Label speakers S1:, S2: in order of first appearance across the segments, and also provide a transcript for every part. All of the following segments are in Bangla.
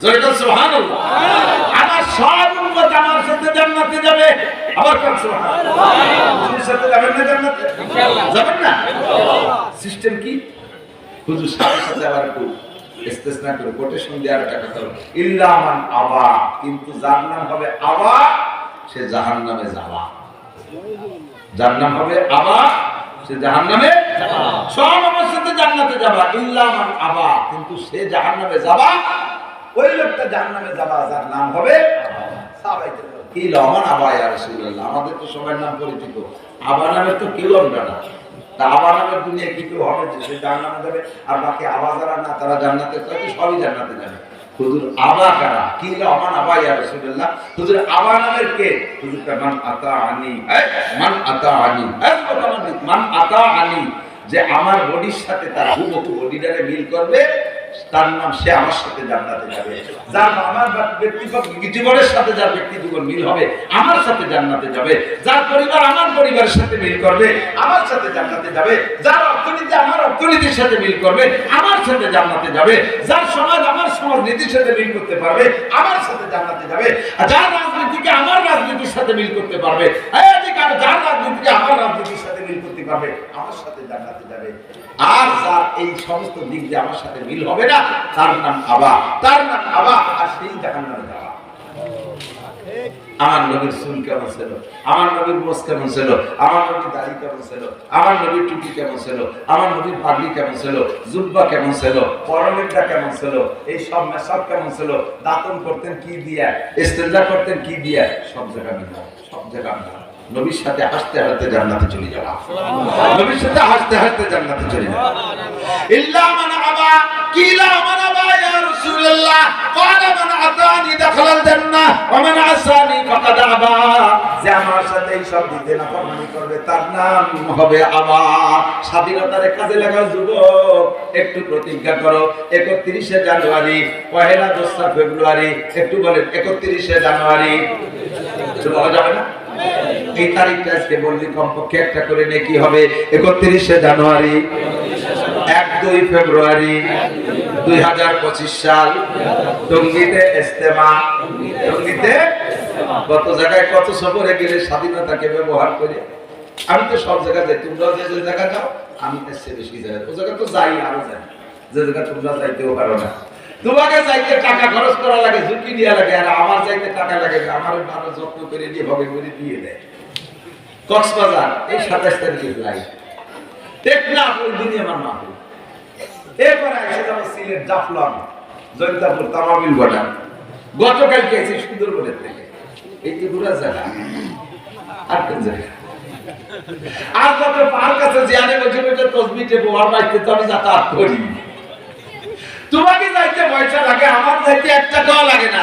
S1: যেরকম সুবহানাল্লাহ। আমার সব উম্মত আমার সাথে জান্নাতে যাবে। আবার কোন সুবহানাল্লাহ? সাথে যাবেন না জান্নাতে? যাবেন না? সিস্টেম কি? হুজুর সাথে সাথে আবার একটু ইস্তেসনা করে কোটেশন দেওয়ার একটা কথা ইল্লা মান আবা কিন্তু যার নাম হবে আবা সে জাহান্নামে যাবা। যার নাম হবে আবা সে জাহান্নামে সব আমার সাথে জান্নাতে যাবা। ইল্লা মান আবা কিন্তু সে জাহান্নামে যাবা ওই লোকটা জাহান্নামে যাবা যার নাম হবে কি লমন আমাদের তো সবার নাম পরিচিত। নামে তো কি যারা না যে আমার বডির সাথে তার মিল করবে তার নাম সে আমার সাথে জান্নাতে যাবে। যার আমার সাথে যার মিল হবে, আমার সাথে জান্নাতে যাবে। যার পরিবার আমার পরিবারের সাথে মিল করবে, আমার সাথে জান্নাতে যাবে। যার অর্থনীতি আমার অর্থনীতির সাথে মিল করবে, আমার সাথে জান্নাতে যাবে। যার সমাজ আমার সমাজ নীতির সাথে মিল করতে পারবে, আমার সাথে জান্নাতে যাবে। যার রাজনীতিকে আমার রাজনীতির সাথে মিল করতে পারবে যার রাজনীতিকে আমার রাজনীতির সাথে করতে পারবে আমার সাথে জান্নাতে যাবে। আর যার এই সমস্ত দিক দিয়ে আমার সাথে মিল হবে না, তার নাম আবা। তার নাম আবা, আর সেই জাহান্নামে যাওয়া। আমার নবীর চুল কেমন ছিল? আমার নবীর মোস কেমন ছিল? আমার নবীর দাড়ি কেমন ছিল? আমার নবীর টুপি কেমন ছিল? আমার নবীর পাগড়ি কেমন ছিল? জুব্বা কেমন ছিল? পরমেরটা কেমন ছিল? এই সব মেসব কেমন ছিল? দাতন করতেন কি দিয়া? ইস্তেঞ্জা করতেন কি দিয়া? সব জায়গা মিলাম সব জায়গা মিলাম নবীর সাথে হাসতে হাসতে জান্নাতে চলে যাওয়া। নবীর সাথে হাসতে হাসতে জান্নাতে চলে যাওয়া। ইল্লা মান আবা কিলা মান আবা ইয়া রাসূলুল্লাহ। ক্বালা মান আতানি দাখালাল জান্নাহ ওয়া মান আসানি ফাকাদ আবা। যে আমার সাথে এই সব দিতে না ফরমানি করবে তার নাম হবে আবা। স্বাধীনতার কাজে যুবক একটু প্রতিজ্ঞা করো। 31 জানুয়ারি পহেলা দোসরা ফেব্রুয়ারি একটু বলেন 31 জানুয়ারি। বলা যাবে না? এই তারিখটা আজকে বললি কমপক্ষে একটা করে নে কি হবে? একত্রিশে জানুয়ারি, এক দুই ফেব্রুয়ারি দুই হাজার পঁচিশ সাল। টঙ্গিতে ইস্তেমা টঙ্গিতে কত জায়গায় কত সফরে গেলে স্বাধীনতাকে ব্যবহার করে? আমি তো সব জায়গায় যাই। তোমরাও যে জায়গা যাও, আমি চেয়ে বেশি জায়গায় ও জায়গা তো যাই, আরও যাই। যে জায়গা তোমরা যাইতেও পারো না। তোমাকে যাইতে টাকা খরচ করা লাগে, ঝুঁকি দেওয়া লাগে, আর আমার যাইতে টাকা লাগে আমার ভালো যত্ন করে দিয়ে ভগে করে দিয়ে দেয়। কক্সবাজার, এই সাতাশ তারিখে ফ্লাইট টেকনাফ ওই দিনই আমার মা। এরপরে এসে যাব সিলেট জাফলং, জয়ন্তাপুর, তামাবিল বর্ডার। গতকালকে সুন্দরবনের থেকে। এই জায়গা। আর কোন জায়গা? আর পার কাছে যে বলছে তসবিটে বোয়ার বাইতে তো আমি যাতায়াত করি। তোমাকে যাইতে পয়সা লাগে, আমার যাইতে এক টাকাও লাগে না।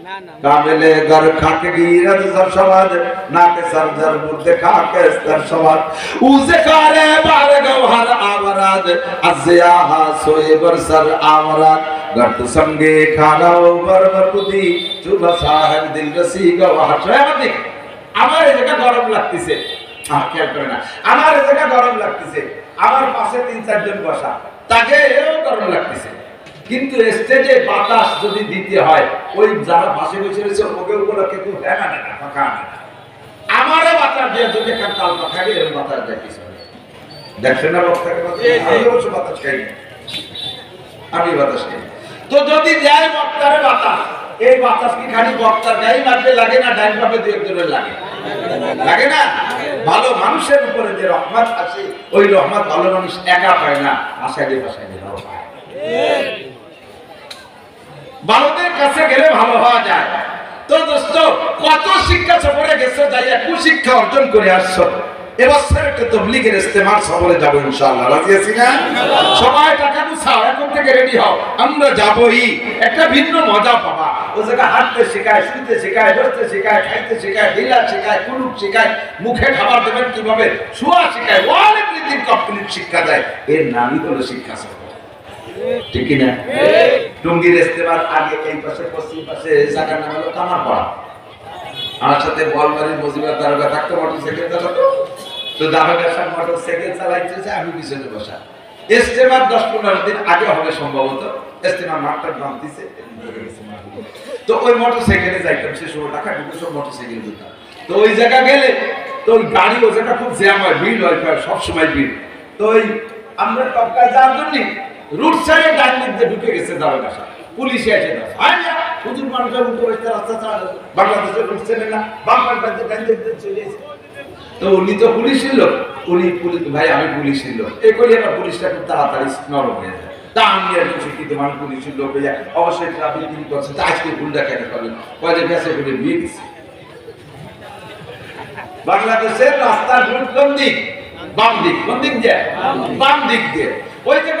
S1: কামেলে গর খাকে গিরত সব সমাজ, নাকে সরজর মুর্দে খাকে স্তর সমাজ। উজে কারে বারে গওহার আমরাদ আজিয়া হা সোয়ে বরসর আমরাদ গর্ত সঙ্গে খানাও বরবর কুদি চুবা সাহেব দিল রসি গওহার সহামতি আমার জায়গা গরম লাগতেছে। খেয়াল করে না। আমার জায়গা গরম লাগতেছে। আমার পাশে তিন চারজন বসা। তাকে এও গরম লাগতেছে। কিন্তু স্টেজে বাতাস যদি দিতে হয় ওই যারা পাশে বসে রয়েছে ওকে ওগুলো কেউ আনে না ফাঁকা আনে না। আমারও বাতাস দিয়ে যদি একটা তাল পাখা দিয়ে এরকম বাতাস দেয় কিছু দেখছেন না বক্তাকে বাতাস? বাতাস খাই আমি বাতাস খাই তো যদি দেয় বক্তারে বাতাস এই বাতাস কি খালি বক্তা দেয় মারতে লাগে না ডাইন পাবে দু একজনের লাগে? লাগে না? ভালো মানুষের উপরে যে রহমত আছে ওই রহমত ভালো মানুষ একা পায় না আশাইলে বাসাইলে পায়। ভারতের কাছে গেলে ভালো হওয়া যায়। তো দোস্ত, কত শিক্ষা সফরে গেছো যাইয়া কুশিক্ষা অর্জন করে আসছো? যাব একটা ভিন্ন মজা পাবা। ও হাঁটতে শেখায় শেখায় শেখায়, খাইতে শেখায় শেখায় শেখায়, মুখে খাবার দেবেন কীভাবে? শেখায় শিক্ষা দেয়। এর নামই হলো শিক্ষা সফর। ঠিক না টুঙ্গির ইস্তেমার আগে এই পাশে, পশ্চিম পাশে জায়গার নাম হলো কামারপাড়া। আমার সাথে মজিবার দারোগা থাকতো চালাতো। তো আমি পিছনে বসা। ইস্তেমার দশ পনেরো দিন আগে হবে সম্ভবত। ইস্তেমার মাঠটা ভাঙতেছে তো ওই যাইতাম, সে ষোলো টাকা সাইকেল দিতাম তো ওই জায়গা গেলে, তো ওই গাড়ি জায়গা খুব জ্যাম হয়, ভিড় হয় সবসময় ভিড়। তো ওই আমরা টপকায় যাওয়ার জন্য রুট সাইডে ডান দিক ঢুকে গেছে পুলিশে এসে হুজুর রাস্তা রাস্তা চালানো বাংলাদেশের রুট সাইডে না বাংলার ডান দিক চলে এসে তো উনি তো পুলিশের লোক। উনি পুলিশ ভাই আমি পুলিশের লোক। এই করি আমার পুলিশটা খুব তাড়াতাড়ি নরম হয়ে যায়। তা আমি একজন শিক্ষিত মানুষ পুলিশের লোক হয়ে অবশ্যই ট্রাফিক তিনি করছে। তা আজকে ভুলটা কেন করলেন কয়ে গেছে করে বিয়ে দিচ্ছে বাংলাদেশের রাস্তার রুট কোন দিক? বাম দিক। কোন দিক দিয়ে? বাম দিক দিয়ে। ওই জায়গায়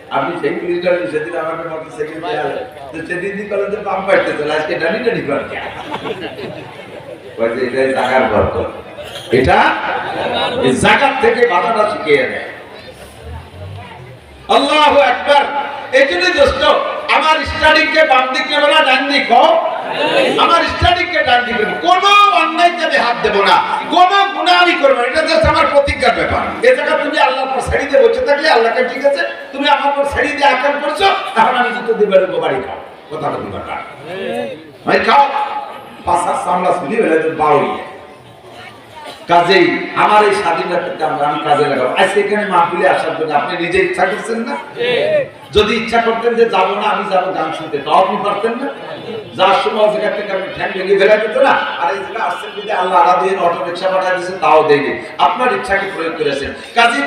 S1: আপনি সেই সেদিন আমাকে মোটর সাইকেল তো সেদিন দিন কলেজে পাম পাইতে চলে আজকে ডানি ডানি করে বলছে, এটা বরকত এটা জাকাত থেকে বাধাটা শিখিয়ে আল্লাহু আকবার। এই জন্য দোস্ত, আমার স্টাডিং কে বাম দিকে বলা ডান দিক হোক আমার স্টাডিং কে ডান দিক কোনো অন্যায় কাজে হাত দেবো না। কোনো গুনাহ আমি করব না। এটা জাস্ট আমার প্রতিজ্ঞার ব্যাপার। এই জায়গা তুমি আল্লাহর পর ছেড়ে দিয়ে বসে থাকলে আল্লাহকে ঠিক আছে তুমি আমার পর ছেড়ে দিয়ে আকাম করছ এখন আমি জুতো দিবে বাড়ি খাও কথাটা দিবা কার ভাই খাও। পাশার সামলা শুনি বেলা তো বারোই কাজেই আমার এই স্বাধীনতাটা আমরা আমি কাজে লাগাবো। আজকে এখানে মাহফিলে আসার জন্য আপনি নিজে ইচ্ছা করছেন না? যদি ইচ্ছা করতেন যে যাব না আমি যাব গান শুনতে তাও আপনি পারতেন না? যার সময় থেকে আপনি ভেঙে যেত না, আর আসছেন যদি আল্লাহ অটো রিক্সা পাঠা দিয়েছে তাও আপনার ইচ্ছাকে প্রয়োগ করেছেন।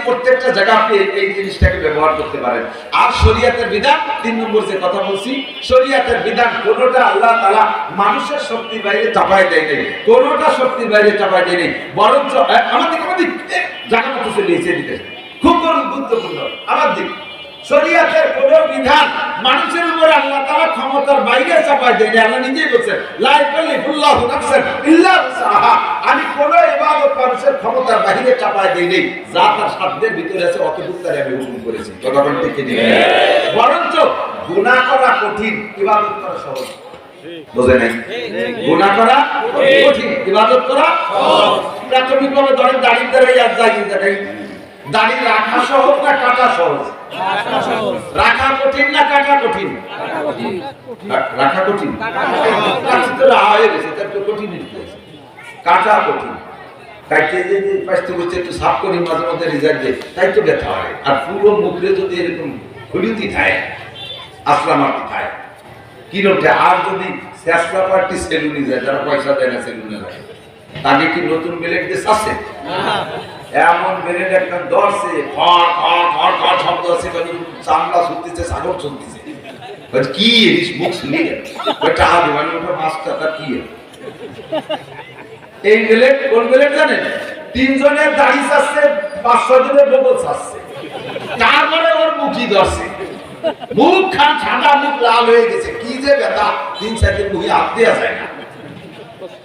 S1: প্রত্যেকটা জায়গা আপনি এই- জিনিসটাকে ব্যবহার করতে পারেন। আর শরীয়তের বিধান, তিন নম্বর যে কথা বলছি, শরীয়তের বিধান কোনোটা আল্লাহ তাআলা মানুষের শক্তির বাইরে চাপায় দেয়নি কোনোটা শক্তির বাইরে চাপায় দেয়নি বরঞ্চ আমার দিক জায়গা মতো চলে দিতে। খুব গুরুত্বপূর্ণ। আমার দিক শরীয়তের কোন বিধান মানুষের উপর আল্লাহ তাআলা ক্ষমতার বাইরে চাপায় দেয় আল্লাহ নিজেই বলছেন, লা ইকাল্লিফুল্লাহু নাফসান ইল্লা উসআহা। আমি কোন ইবাদত মানুষের ক্ষমতার বাইরে চাপায় দেই নেই যা তার সাধ্যের ভিতরে আছে অতটুকু তার আমি হুকুম করেছি। কথা বলতে কি নেই বরঞ্চ গুনাহ করা কঠিন, ইবাদত করা সহজ। বোঝে নাই? গুনাহ করা কঠিন, ইবাদত করা সহজ। প্রাথমিকভাবে ধরেন দাড়ির দ্বারা ইয়াদ জাগিয়ে দেখাই। দাড়ি রাখা সহজ না কাটা সহজ? রাখা কঠিন না কাটা কঠিন? রাখা কঠিন। কাটা কঠিন কাটা কঠিন। কাটতে যে যে পাঁচতে বসে একটু সাফ করি মাঝে মধ্যে রিজার্ভ দেয় তাই তো ব্যথা হয়। আর পুরো মুখে যদি এরকম খায় আসলা মারতে খায় কীরকম আর যদি শেষলা পার্টি সেলুনি যায় যারা পয়সা দেয় না সেলুনে যায় তাকে কি নতুন ব্লেড দিয়ে আছে এমন ব্লেড একটা দর্শে শব্দ আছে মানে চামড়া শুনতেছে সাগর শুনতেছে কি এরিস মুখ ওটা মাছটা তার কি এই ব্লেড কোন জানেন? তিনজনের দাড়ি চাচ্ছে পাঁচ ছয় জনের বগল চাচ্ছে তারপরে ওর ধরছে। মুখ খান সাদা, মুখ লাল হয়ে গেছে। কি যে ব্যথা, তিন চার দিন মুখে দেওয়া যায় না।